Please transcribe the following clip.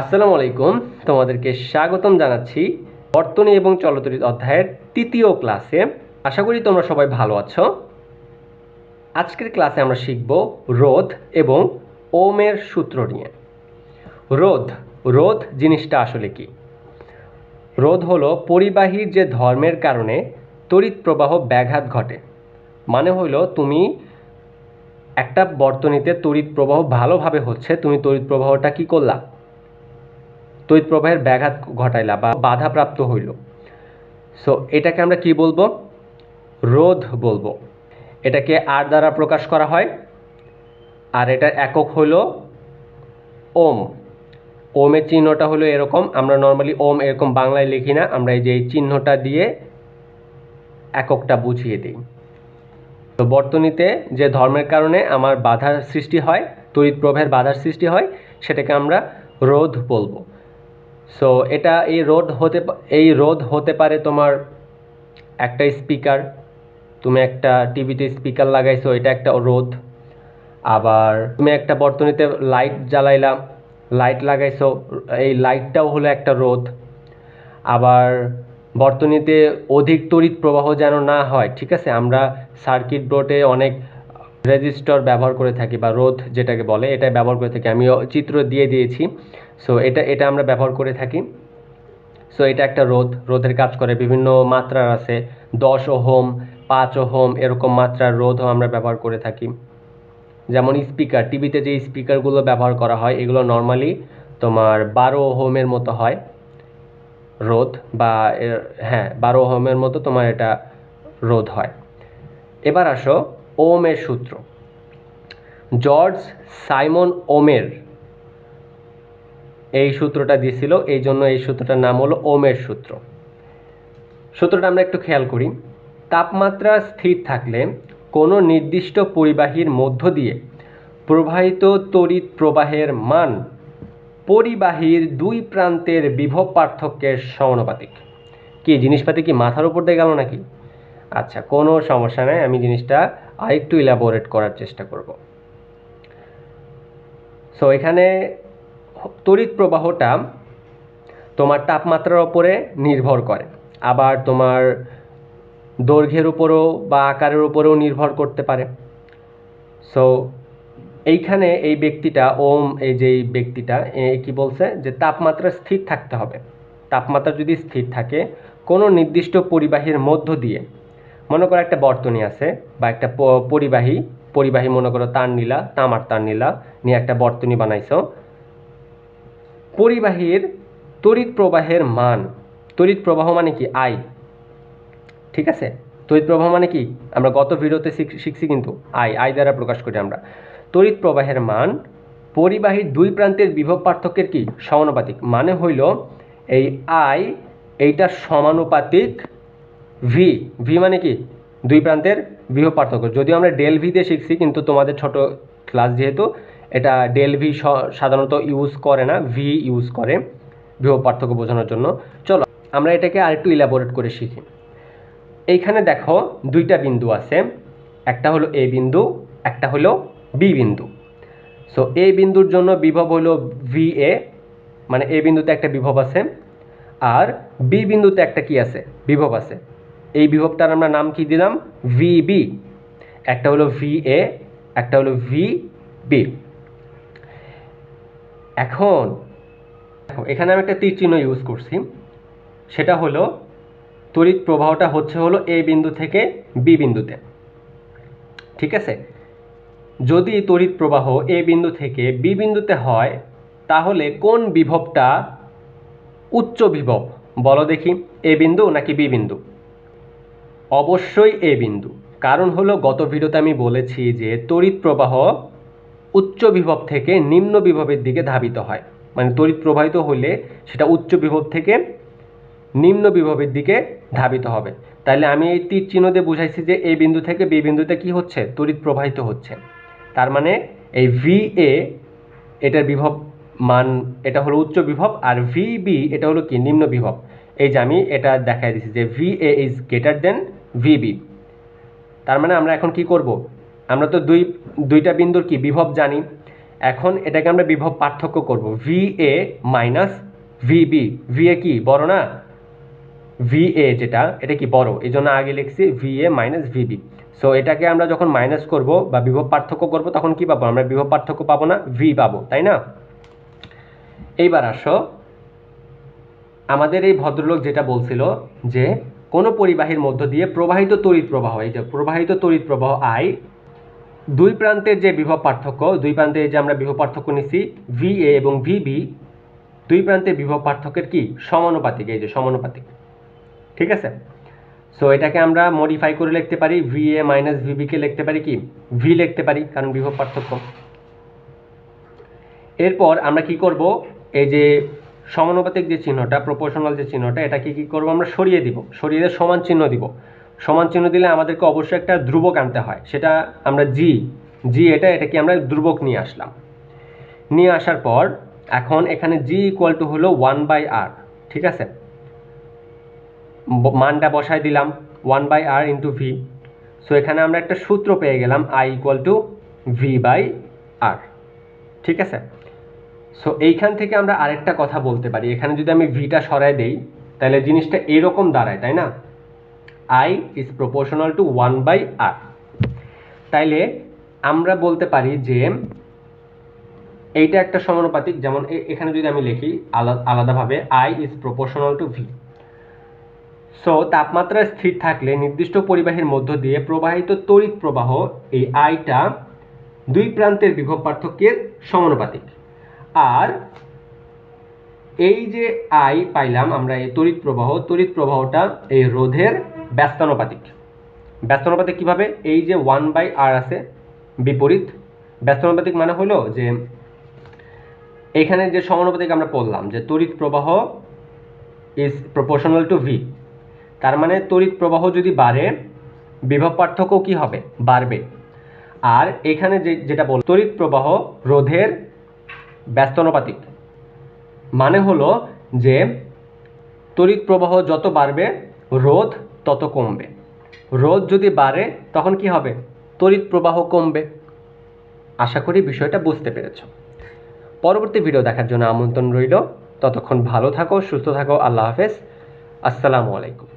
আসসালামু আলাইকুম। তোমাদেরকে স্বাগতম জানাচ্ছি বর্তনী এবং চলতরিত অধ্যায়ের তৃতীয় ক্লাসে। আশা করি তোমরা সবাই ভালো আছো। আজকের ক্লাসে আমরা শিখব রোধ এবং ওমের সূত্র নিয়ে। রোধ রোধ জিনিসটা আসলে কি? রোধ হলো পরিবাহীর যে ধর্মের কারণে তড়িৎ প্রবাহ ব্যাঘাত ঘটে। মানে হলো তুমি একটা বর্তনীতে তড়িৎ প্রবাহ ভালোভাবে হচ্ছে, তুমি তড়িৎ প্রবাহটা কী করলা? তড়িৎ প্রবাহের ব্যাঘাত ঘটাইলা বা বাধাপ্রাপ্ত হইল। সো এটাকে আমরা কি বলব? রোধ বলব। এটাকে আর দ্বারা প্রকাশ করা হয়। আর এটার একক হলো ওম। ওমের চিহ্নটা হলো এরকম। আমরা নর্মালি ওম এরকম বাংলায় লিখি না। আমরা এই যে এই চিহ্নটা দিয়ে এককটা বুঝিয়ে দিই। তো বর্তনীতে যে ধর্মের কারণে আমার বাধার সৃষ্টি হয় তড়িৎ প্রবাহের বাধার সৃষ্টি হয়, সেটাকে আমরা রোধ বলব। সো এটা এই রোধ হতে এই রোদ হতে পারে তোমার একটা স্পিকার তুমি একটা টিভিতে স্পিকার লাগাইছো, এটা একটা রোধ। আবার তুমি একটা বর্তনীতে লাইট জ্বালাইলা লাইট লাগাইছো, এই লাইটটাও হলো একটা রোধ। আবার বর্তনীতে অধিক তড়িৎ প্রবাহ যেন না হয়, ঠিক আছে? আমরা সার্কিট বোর্ডে অনেক রেজিস্টর ব্যবহার করে থাকি, বা রোধ যেটাকে বলে এটা ব্যবহার করে থাকি। আমি চিত্র দিয়ে দিয়েছি। সো এটা এটা আমরা ব্যবহার করে থাকি। সো এটা একটা রোধ, রোধের কাজ করে। বিভিন্ন মাত্রার আছে। দশ ওহম, পাঁচ ওহম এরকম মাত্রার রোধও আমরা ব্যবহার করে থাকি। যেমন স্পিকার, টিভিতে যে স্পিকারগুলো ব্যবহার করা হয়, এগুলো নর্মালি তোমার বারো ওহমের মতো হয় রোধ বা হ্যাঁ বারো ওহমের মতো তোমার এটা রোধ হয়। এবার আসো ওমের সূত্র। জর্জ সাইমন ওমের এই সূত্রটা দিয়েছিল এই জন্য এই সূত্রটার নাম হলো ওমের সূত্র। সূত্রটা আমরা একটু খেয়াল করি। তাপমাত্রা স্থির থাকলে কোনো নির্দিষ্ট পরিবাহীর মধ্য দিয়ে প্রবাহিত তড়িৎ প্রবাহের মান পরিবাহীর দুই প্রান্তের বিভব পার্থক্যের সমানুপাতিক। কি, জিনিসপাতি কি মাথার উপর দিয়ে গেল নাকি? আচ্ছা কোনো সমস্যা নেই, আমি জিনিসটা আরেকটু ইলাবোরেট করার চেষ্টা করব। সো এখানে তড়িৎ প্রবাহটা তোমার তাপমাত্রার ওপরে নির্ভর করে। আবার তোমার দৈর্ঘ্যের উপরও বা আকারের উপরেও নির্ভর করতে পারে। সো এইখানে এই ব্যক্তিটা, ওম এই যে এই ব্যক্তিটা, এ কি বলছে? যে তাপমাত্রা স্থির থাকতে হবে। তাপমাত্রা যদি স্থির থাকে, কোনো নির্দিষ্ট পরিবাহীর মধ্য দিয়ে, মনে করো একটা বর্তনী আছে, বা একটা পরিবাহী পরিবাহী মনে করো তার নিলা, তামার তার নিলা, নিয়ে একটা বর্তনী বানাইছো পরিবাহীর তড়িৎ প্রবাহের মান। তড়িৎ প্রবাহ মানে কি? আই ঠিক আছে? তড়িৎ প্রবাহ মানে কি? আমরা গত ভিডিওতে শিখ- শিখছি কিন্তু আই আই দ্বারা প্রকাশ করি আমরা। তড়িৎ প্রবাহের মান পরিবাহীর দুই প্রান্তের বিভব পার্থক্যের কি? সমানুপাতিক। মানে হইল এই আই এইটা সমানুপাতিক ভি ভি মানে কি? দুই প্রান্তের বিভব পার্থক্য। যদিও আমরা ডেল ভি দিয়ে শিখছি, কিন্তু তোমাদের ছোট ক্লাস যেহেতু এটা ডেল ভি সাধারণত ইউজ করে না ভি ইউজ করে, বিভব পার্থক্য বোঝানোর জন্য। চলো, আমরা এটাকে আরেকটু ইলাবোরেট করে শিখি। এইখানে দেখো দুইটা বিন্দু আছে, একটা হলো এ বিন্দু, একটা হলো বি বিন্দু। সো এ বিন্দুর জন্য বিভব হলো ভি এ মানে এ বিন্দুতে একটা বিভব আছে, আর বি বিন্দুতে একটা কি আছে? বিভব আছে। এই বিভবটার আমরা নাম কি দিলাম? ভি বি একটা হলো ভি এ একটা হলো ভি বি এখন এখানে আমি একটা তীর চিহ্ন ইউজ করছি। সেটা হলো, তড়িৎ প্রবাহটা হচ্ছে হলো এ বিন্দু থেকে বি বিন্দুতে। ঠিক আছে? যদি তড়িৎ প্রবাহ এ বিন্দু থেকে বি বিন্দুতে হয়, তাহলে কোন বিভবটা উচ্চ বিভব? বলো দেখি, এ বিন্দু নাকি বি বিন্দু? অবশ্যই এ বিন্দু। কারণ হলো, গত ভিডিওতে আমি বলেছি যে তড়িৎ প্রবাহ উচ্চ বিভব থেকে নিম্ন বিভবের দিকে ধাবিত হয়। মানে তড়িৎ প্রবাহিত হলে সেটা উচ্চ বিভব থেকে নিম্ন বিভবের দিকে ধাবিত হবে। তাহলে আমি এই তীর চিহ্ন দিয়ে বুঝাইছি যে এই বিন্দু থেকে বি বিন্দুতে কি হচ্ছে? তড়িৎ প্রবাহিত হচ্ছে। তার মানে এই ভি এ এটার বিভব মান, এটা হলো উচ্চ বিভব আর ভি বি এটা হলো কি? নিম্ন বিভব। এই যে আমি এটা দেখাই দিচ্ছি যে V A is greater than V B তার মানে আমরা এখন কি করব? আমরা তো দুই, দুইটা বিন্দুর কি, বিভব জানি। এখন এটাকে আমরা বিভব পার্থক্য করব। V A minus VB V A কি, বড় না? ভি এ যেটা, এটা কি বড়? এই জন্য আগে লিখছি V A minus VB so এটাকে আমরা যখন মাইনাস করব বা বিভব পার্থক্য করব, তখন কি পাবো? আমরা বিভব পার্থক্য পাবো না ভি পাবো, তাই না? এইবার আসো। আমাদের এই ভদ্রলোক যেটা বলছিল যে, কোনো পরিবাহীর মধ্য দিয়ে প্রবাহিত তড়িৎ প্রবাহ, এই যে প্রবাহিত তড়িৎ প্রবাহ আই দুই প্রান্তের যে বিভব পার্থক্য, দুই প্রান্তে যে আমরা বিভব পার্থক্য নিছি, ভি এ এবং ভিবি দুই প্রান্তের বিভব পার্থক্যের কি? সমানুপাতিক, এই যে সমানুপাতিক। ঠিক আছে? সো এটাকে আমরা মডিফাই করে লিখতে পারি, ভি এ মাইনাস ভিবিকে লিখতে পারি কি? ভি লিখতে পারি, কারণ বিভব পার্থক্য। এরপর আমরা কি করব? এই যে সমানুপাতিক যে চিহ্নটা প্রপোর্শনাল যে চিহ্নটা, এটাকে কি করব? আমরা সরিয়ে দিব। সরিয়ে সমান চিহ্ন দিব। সমান চিহ্ন দিলে আমাদেরকে অবশ্যই একটা ধ্রুবক আনতে হয়। সেটা আমরা জি জি এটা এটা কি আমরা ধ্রুবক নিয়ে আসলাম। নিয়ে আসার পর এখন এখানে জি ইকুয়াল টু হলো ওয়ান বাই আর ঠিক আছে? মানটা বসায় দিলাম one by R into V so এখানে আমরা একটা সূত্র পেয়ে গেলাম I equal to V by R ঠিক আছে? সো এইখান থেকে আমরা আরেকটা কথা বলতে পারি। এখানে যদি আমি ভিটা সরায় দেই, তাহলে জিনিসটা এরকম দাঁড়ায়, তাই না? I is proportional to one by R তাইলে আমরা বলতে পারি যে এইটা একটা সমানুপাতিক, যেমন এখানে যদি আমি লিখি আলাদা আলাদাভাবে I is proportional to V so তাপমাত্রা স্থির থাকলে নির্দিষ্ট পরিবাহীর মধ্য দিয়ে প্রবাহিত তড়িৎ প্রবাহ, এই আইটা দুই প্রান্তের বিভব পার্থক্যের সমানুপাতিক। আর এই যে আই পাইলাম, আমরা এই তড়িৎ প্রবাহ, তড়িৎ প্রবাহটা এই রোধের ব্যস্তানুপাতিক। ব্যস্তানুপাতিক কীভাবে? এই যে ওয়ান বাই আর আছে, বিপরীত। ব্যস্তানুপাতিক মানে হলো যে এখানে যে সমানুপাতিক আমরা পড়লাম, যে তড়িৎ প্রবাহ ইজ প্রপোর্শনাল টু ভি তার মানে তড়িৎ প্রবাহ যদি বাড়ে, বিভব পার্থক্য কি হবে? বাড়বে। আর এখানে যে, যেটা বল, তড়িৎ প্রবাহ রোধের ব্যস্তানুপাতিক। মানে হলো যে তড়িৎ প্রবাহ যত বাড়বে, রোধ তত কমবে। রোদ যদি বাড়ে, তখন কি হবে? তড়িৎ প্রবাহ কমবে। আশা করি বিষয়টা বুঝতে পেরেছ। পরবর্তী ভিডিও দেখার জন্য আমন্ত্রণ রইল। ততক্ষণ ভালো থাকো, সুস্থ থাকো, আল্লাহ হাফেজ। আসসালামু আলাইকুম।